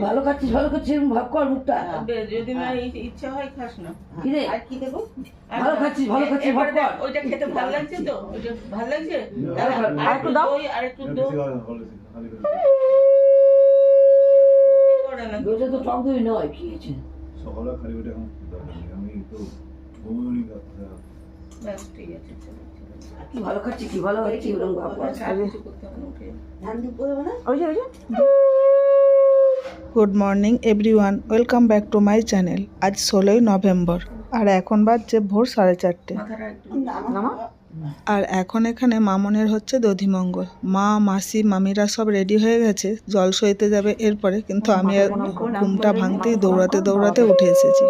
ভালো খাচ্ছিস ভালো খাচ্ছিস এরকম ভাব কর মুখটা। বে- যদি না ইচ্ছা হয় খাস না। কি রে আর কি দেবো? ভালো খাচ্ছিস, ভালো খাচ্ছিস, এবারে ভাগ কর। দেখ, ওইটা খেতে ভালো লাগছে তো? ওইটা ভালো লাগছে? ভালো খাচ্ছিস। আর একটু দই আর একটু দই। ওইটা তো টক দই নয় কি সকালে খালি। আমি তো ব্যাস, ঠিক আছে ভালো কি ভাব কর। না? ওই যে ওই যে। Good morning everyone welcome back to my channel আজ ষোলোই নভেম্বর আর এখন বাজছে ভোর সাড়ে চারটে আর এখন এখানে মামনের হচ্ছে দধিমঙ্গল মা মাসি মামিরা সব রেডি হয়ে গেছে জল সইতে যাবে এরপরে কিন্তু আমি ঘুমটা ভাঙতেই দৌড়াতে দৌড়াতে উঠে এসেছি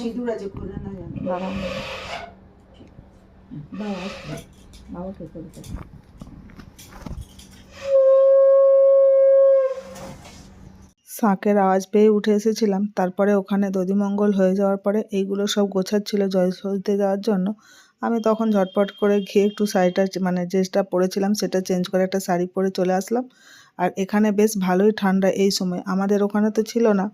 সিঁদুর আছে খুলে না জানো শাঁখের আওয়াজ পেয়ে উঠে এসেছিলাম। তারপরে ওখানে দধিমঙ্গল হয়ে যাওয়ার পরে এইগুলো সব গোছাচ্ছিল জল সইতে যাওয়ার জন্য। আমি তখন ঝটপট করে গিয়ে একটু শাড়িটা মানে যেটা পরেছিলাম সেটা চেঞ্জ করে একটা শাড়ি পরে চলে আসলাম। আর এখানে বেশ ভালোই ঠান্ডা এই সময়। আমাদের ওখানে তো ছিল না।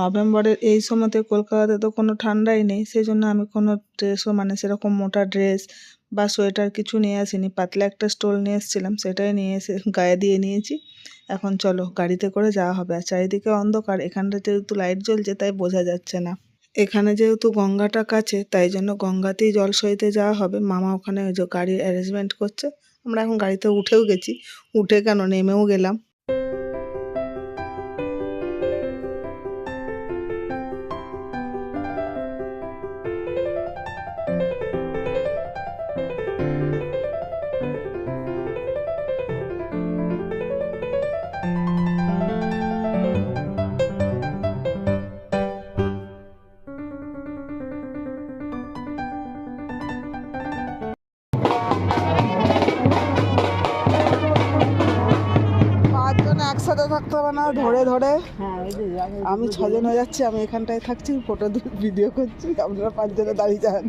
নভেম্বরের এই সময়তে কলকাতাতে তো কোনো ঠান্ডাই নেই। সেই জন্য আমি কোনো ড্রেসও মানে সেরকম মোটা ড্রেস বা সোয়েটার কিছু নিয়ে আসিনি। পাতলা একটা স্টোল নিয়ে এসেছিলাম, সেটাই নিয়ে এসে গায়ে দিয়ে নিয়েছি। এখন চলো, গাড়িতে করে যাওয়া হবে। আর চারিদিকে অন্ধকার, এখানটা যেহেতু লাইট জ্বলছে, তাই বোঝা যাচ্ছে না। এখানে যেহেতু গঙ্গাটা কাছে, তাই জন্য গঙ্গাতেই জল সইতে যাওয়া হবে। মামা ওখানে ওই যে গাড়ির অ্যারেঞ্জমেন্ট করছে। আমরা এখন গাড়িতে উঠেও গেছি। উঠে কেন? নেমেও গেলাম। থাকতে হবে না ধরে ধরে। আমি ছজন হয়ে যাচ্ছি আমি এখানটায় থাকছি ফটো ভিডিও করছি আপনারা পাঁচজনে দাঁড়িয়ে যান।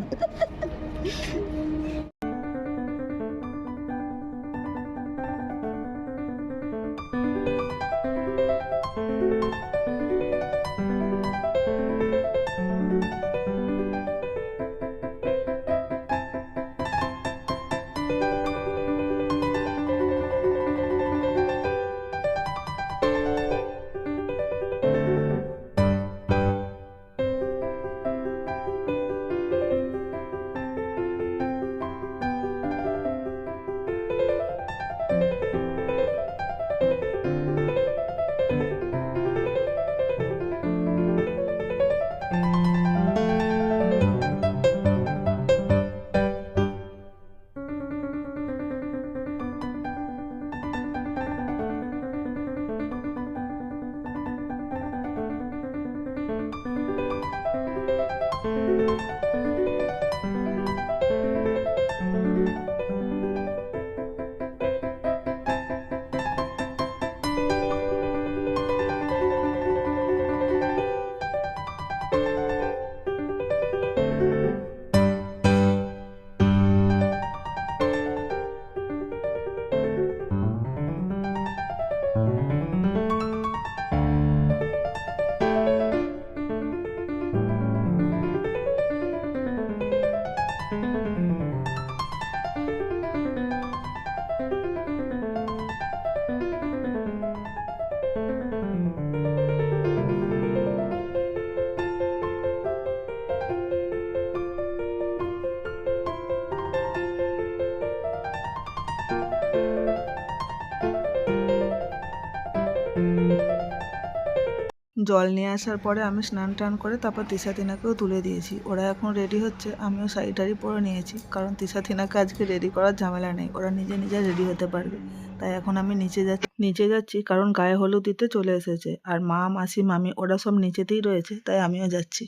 জল নিয়ে আসার পরে আমি স্নান টান করে তারপর তিশা তিনাকেও তুলে দিয়েছি। ওরা এখন রেডি হচ্ছে, আমিও শাড়িটারি পরে নিয়েছি। কারণ তিশা তিনাকে আজকে রেডি করার ঝামেলা নেই, ওরা নিজে নিজে রেডি হতে পারবে। তাই এখন আমি নিচে যাচ্ছি নিচে যাচ্ছি কারণ গায়ে হলুদ দিতে চলে এসেছে। আর মা, মাসি, মামি ওরা সব নিচেতেই রয়েছে, তাই আমিও যাচ্ছি।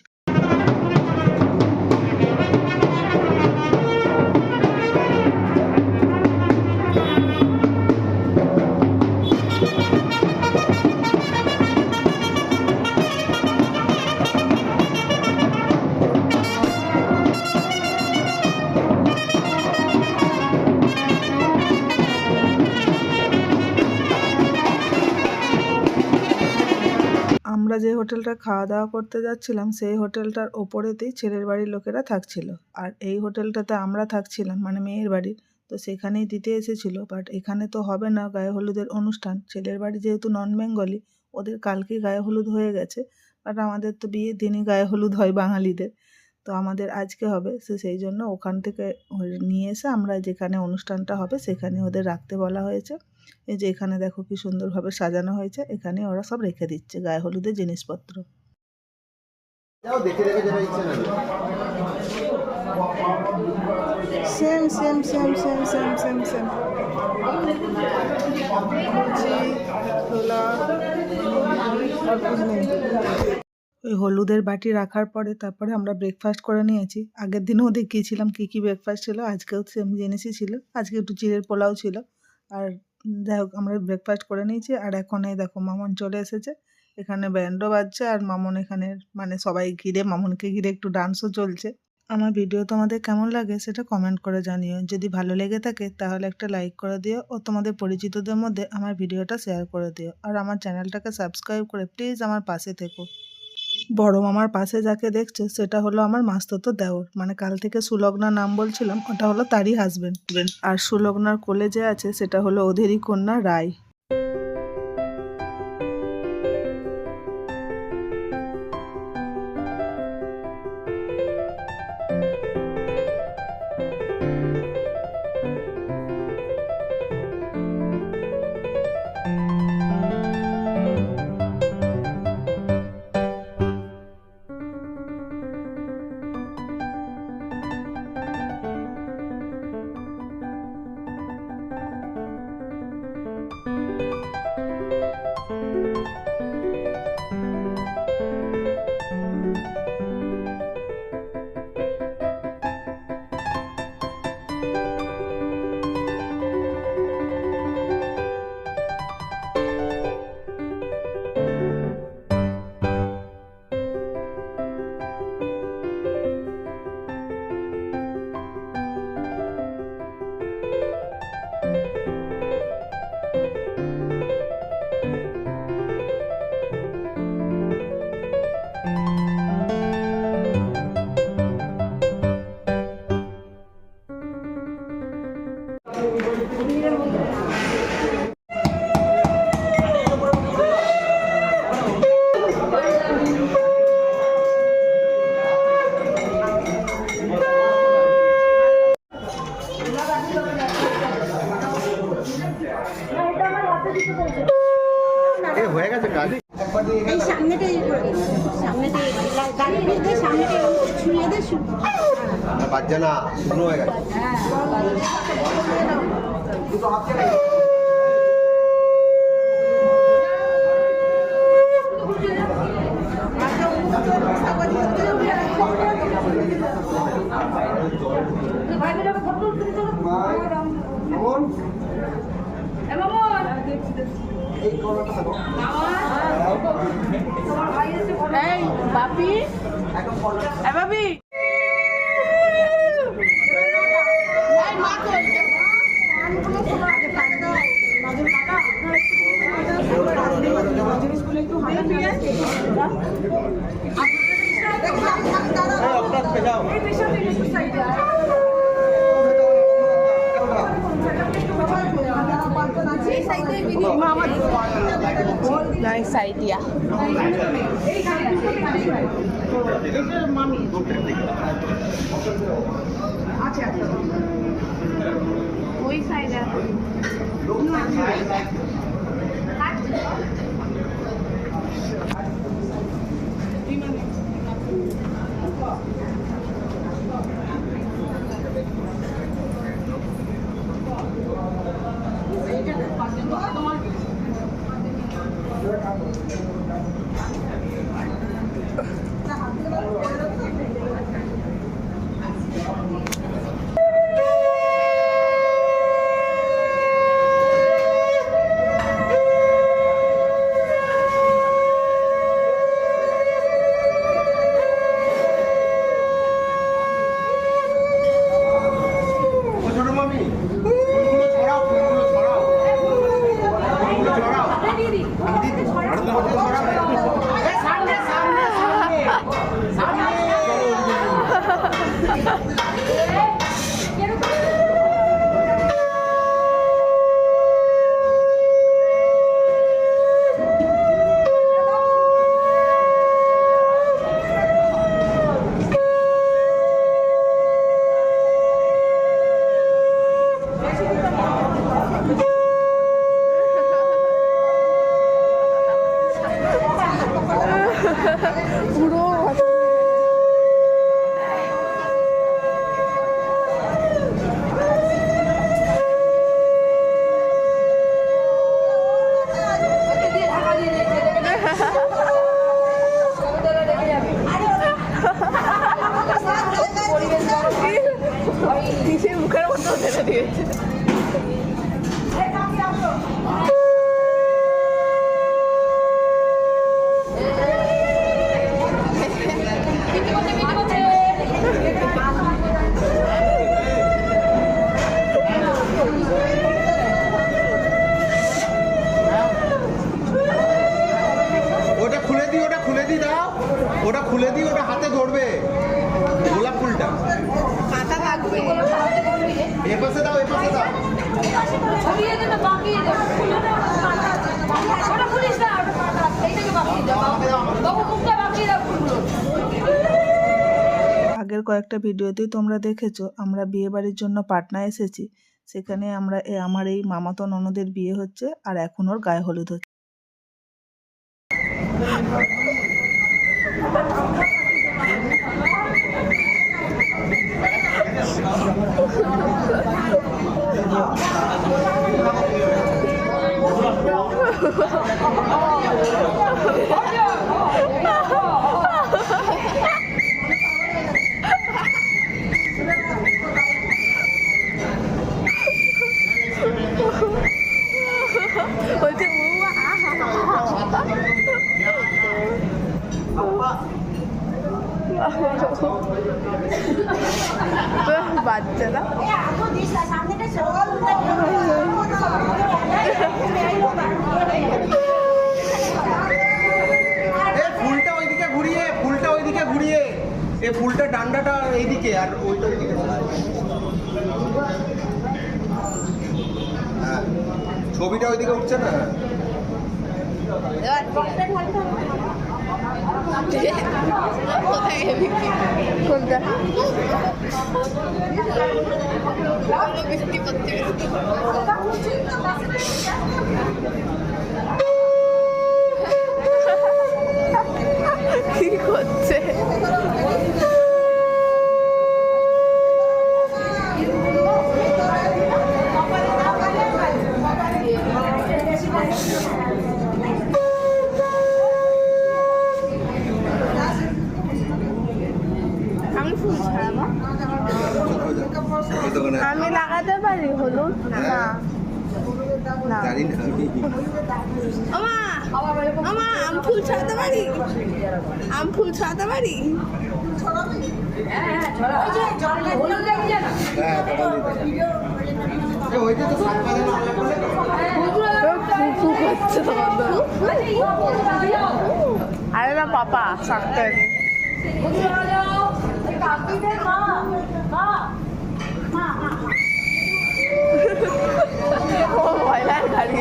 আমরা যে হোটেলটা খাওয়া দাওয়া করতে যাচ্ছিলাম, সেই হোটেলটার ওপরেতেই ছেলের বাড়ির লোকেরা থাকছিল। আর এই হোটেলটাতে আমরা থাকছিলাম মানে মেয়ের বাড়ির। তো সেখানেই দিতে এসেছিল বাট এখানে তো হবে না গায়ে হলুদের অনুষ্ঠান। ছেলের বাড়ি যেহেতু নন বেঙ্গলি ওদের কালকে গায়ে হলুদ হয়ে গেছে। বাট আমাদের তো বিয়ের দিনই গায়ে হলুদ হয় বাঙালিদের। তো আমাদের আজকে হবে, সে সেই জন্য ওখান থেকে নিয়ে এসে আমরা যেখানে অনুষ্ঠানটা হবে, সেখানে ওদের রাখতে বলা হয়েছে। এই যে এখানে দেখো কি সুন্দরভাবে সাজানো হয়েছে এখানে ওরা সব রেখে দিচ্ছে গায়ে হলুদের জিনিসপত্র। Same same same same same same same ওই হলুদের বাটি রাখার পরে তারপরে আমরা ব্রেকফাস্ট করে নিয়েছি। আগের দিনও দেখিয়েছিলাম কী কী ব্রেকফাস্ট ছিল আজকেও সেম জিনিসই ছিল। আজকে একটু চিড়ের পোলাও ছিল। আর যাই হোক, আমরা ব্রেকফাস্ট করে নিয়েছি। আর এখন এই দেখো, মামন চলে এসেছে। এখানে ব্যান্ডও বাজছে আর মামন এখানে মানে সবাই ঘিরে, মামনকে ঘিরে একটু ডান্সও চলছে। আমার ভিডিও তোমাদের কেমন লাগে সেটা কমেন্ট করে জানিও। যদি ভালো লেগে থাকে, তাহলে একটা লাইক করে দিও ও তোমাদের পরিচিতদের মধ্যে আমার ভিডিওটা শেয়ার করে দিও। আর আমার চ্যানেলটাকে সাবস্ক্রাইব করে প্লিজ আমার পাশে থেকো। বড় মামার পাশে যাকে দেখছে সেটা হলো আমার মাস্তত দেওর। মানে কাল থেকে সুলগ্নার নাম বলছিলাম ওটা হলো তারই হাজবেন্ড আর সুলগ্নার কোলে যে আছে সেটা হলো ওদেরই কন্যা রায়। শুকনো হয়ে গেছে এই বাপি? এ বাপি নাইস আইডিয়া ওই সাইডে ছোট পাতা দাও আগের কয়েকটা ভিডিওতেই তোমরা দেখেছ আমরা বিয়ে বাড়ির জন্য পাটনা এসেছি। সেখানে আমরা এ- আমার এই মামাতো ননদের বিয়ে হচ্ছে আর এখন ওর গায়ে হলুদ হচ্ছে। বাচ্চা না এ ফুলটা ওইদিকে ঘুরিয়ে ফুলটা ওইদিকে ঘুরিয়ে। এ ফুলটা ডান্ডাটা এইদিকে আর ওইটা ওইদিকে। হ্যাঁ ছবিটা ওইদিকে উঠছে না? কোনটা কি করছে আমি ফুল ছাড়াবো আমি লাগাতে পারি হলুদ না না জানি না আমি আমা আমা ফুল ছাড়াতে পারি? আম ফুল ছাড়াতে পারি? আরে না, পাপা সাকতেন ও ভয়লার গাড়ি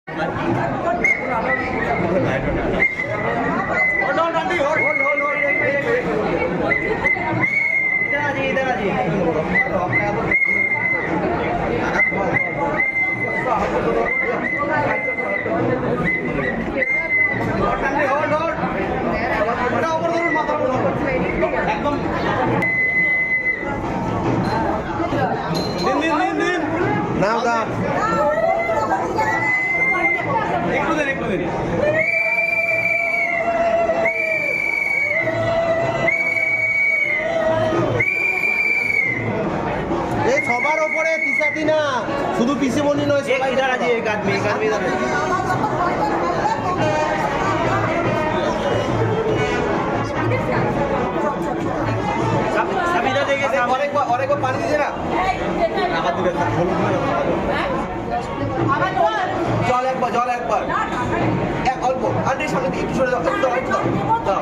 তিসাতি না। শুধু পিসিমণি নয় সবাই আছে এক আদমি এক আদমি পানি দিছে না? জল একবার জল একবার। এক অল্প। আন্টি সামনে দিয়ে একটু সরে দাও। দাও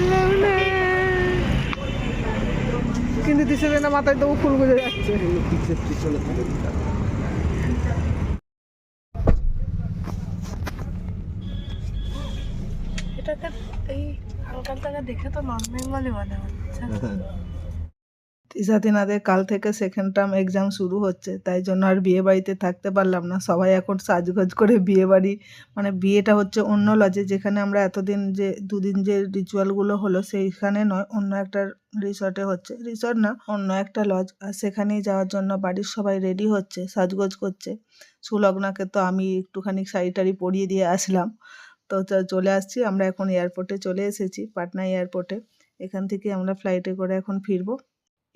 দিশা না মাথায় তো ফুল গুজে যাচ্ছে। এটাকে এই হালকা দেখে তো নন বেঙ্গলি মনে হচ্ছে। তিসা তিনাদের কাল থেকে সেকেন্ড টার্ম এক্সাম শুরু হচ্ছে, তাই জন্য আর বিয়ে বাড়িতে থাকতে পারলাম না। সবাই এখন সাজগোজ করে বিয়ে বাড়ি মানে বিয়েটা হচ্ছে অন্য লজে, যেখানে আমরা এতদিন যে, দুদিন যে রিচুয়ালগুলো হলো সেইখানে নয়, অন্য একটা রিসর্টে হচ্ছে। রিসর্ট না, অন্য একটা লজ, আর সেখানেই যাওয়ার জন্য বাড়ির সবাই রেডি হচ্ছে, সাজগোজ করছে। সুলগ্নাকে তো আমি একটুখানি শাড়ি টাড়ি পরিয়ে দিয়ে আসলাম। তো চলে আসছি, আমরা এখন এয়ারপোর্টে চলে এসেছি, পাটনা এয়ারপোর্টে এখান থেকে আমরা ফ্লাইটে করে এখন ফিরবো।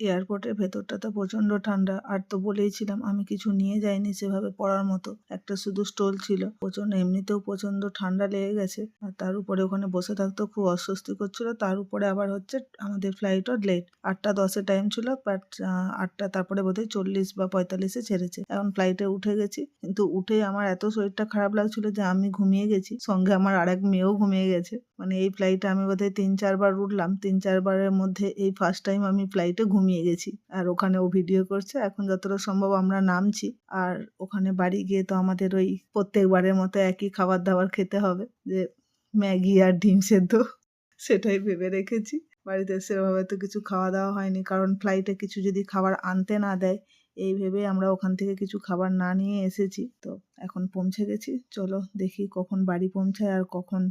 এয়ারপোর্টের ভেতরটা তো প্রচণ্ড ঠান্ডা। আর তো বলেইছিলাম, আমি কিছু নিয়ে যাইনি সেভাবে পড়ার মতো। একটা শুধু স্টোল ছিল। প্রচণ্ড, এমনিতেও প্রচণ্ড ঠান্ডা লেগে গেছে। আর তার উপরে ওখানে বসে থাকতেও খুব অস্বস্তি করছিল। তার উপরে আবার হচ্ছে আমাদের ফ্লাইটও লেট আটটা দশের টাইম ছিল বাট আটটা তারপরে বোধহয় চল্লিশ বা পঁয়তাল্লিশে ছেড়েছে। এখন ফ্লাইটে উঠে গেছি। কিন্তু উঠে আমার এত শরীরটা খারাপ লাগছিল যে আমি ঘুমিয়ে গেছি। সঙ্গে আমার আরেক মেয়েও ঘুমিয়ে গেছে। মানে এই ফ্লাইটে আমি বোধহয় তিন চারবার উঠলাম। তিন চারবারের মধ্যে এই ফার্স্ট টাইম আমি ফ্লাইটে ঘুমিয়ে গেছি। আর ওখানে ও ভিডিও করছে, এখন যতটা সম্ভব আমরা নামছি। আর ওখানে বাড়ি গিয়ে তো আমাদের ওই প্রত্যেকবারের মতো একই খাবার দাবার খেতে হবে, যে ম্যাগি আর ডিম সেদ্ধ, সেটাই ভেবে রেখেছি। বাড়িতে সেভাবে তো কিছু খাওয়া দাওয়া হয়নি, কারণ ফ্লাইটে কিছু যদি খাবার আনতে না দেয়, এই ভেবে আমরা ওখান থেকে কিছু খাবার না নিয়ে এসেছি। তো এখন পৌঁছে গেছি, চলো দেখি কখন বাড়ি পৌঁছায় আর কখন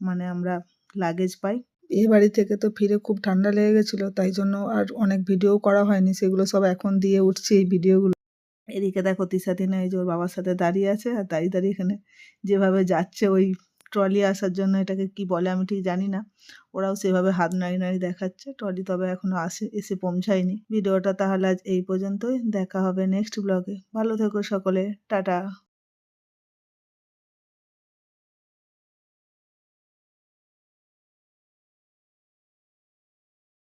মানে আমরা লাগেজ পাই। এ বাড়ি থেকে তো ফিরে খুব ঠান্ডা লেগে গেছিল, তাই জন্য আর অনেক ভিডিও করা হয়নি, সেগুলো সব এখন দিয়ে উঠছে এই ভিডিওগুলো এদিকে দেখো তিসাদিনা এই যে ওর বাবার সাথে দাঁড়িয়ে আছে, আর দাঁড়িয়ে দাঁড়িয়ে এখানে যেভাবে যাচ্ছে ওই ট্রলি আসার জন্য, এটাকে কি বলে আমি ঠিক জানি না। ওরাও সেভাবে হাত নাড়ি নাড়ি দেখাচ্ছে ট্রলি তবে এখনও আসে, এসে পৌঁছায়নি। ভিডিওটা তাহলে আজ এই পর্যন্তই, দেখা হবে নেক্সট ব্লগে ভালো থেকো সকলে, টাটা।